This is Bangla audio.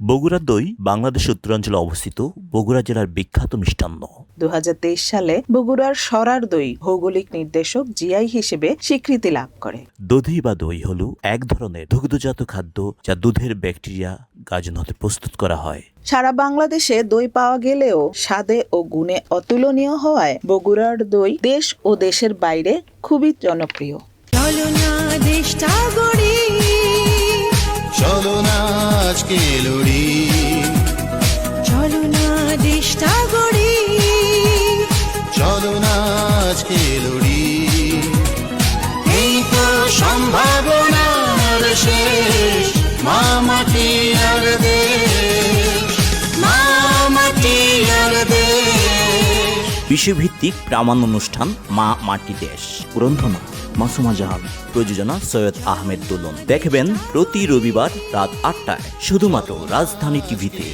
বগুড়ার দই বাংলাদেশ উত্তরাঞ্চলে অবস্থিত বগুড়া জেলার বিখ্যাত মিষ্টান্ন। দু সালে বগুড়ার সরার দই ভৌগোলিক নির্দেশক জিআই হিসেবে স্বীকৃতি লাভ করে। দধি বা দই হল এক ধরনের দুগ্ধজাত খাদ্য যা দুধের ব্যাকটেরিয়া গাজন হতে প্রস্তুত করা হয়। সারা বাংলাদেশে দই পাওয়া গেলেও স্বাদে ও গুণে অতুলনীয় হওয়ায় বগুড়ার দই দেশ ও দেশের বাইরে খুবই জনপ্রিয়। চলো না দেশটা আজকে লড়ি চলো না দেশটা গড়ি। চলো না আজকে লড়ি এই তো সম্ভাবনার শেষ মা মাটি আর দেশ মা মাটি আর দেশ। বিশ্বভিত্তিক প্রামাণ্য অনুষ্ঠান মা মাটি দেশ গ্রন্থনা মাসুমা জাহান প্রযোজনা সৈয়দ আহমেদ দুলন। দেখবেন প্রতি রবিবার রাত আটটায় শুধুমাত্র রাজধানী টিভিতে।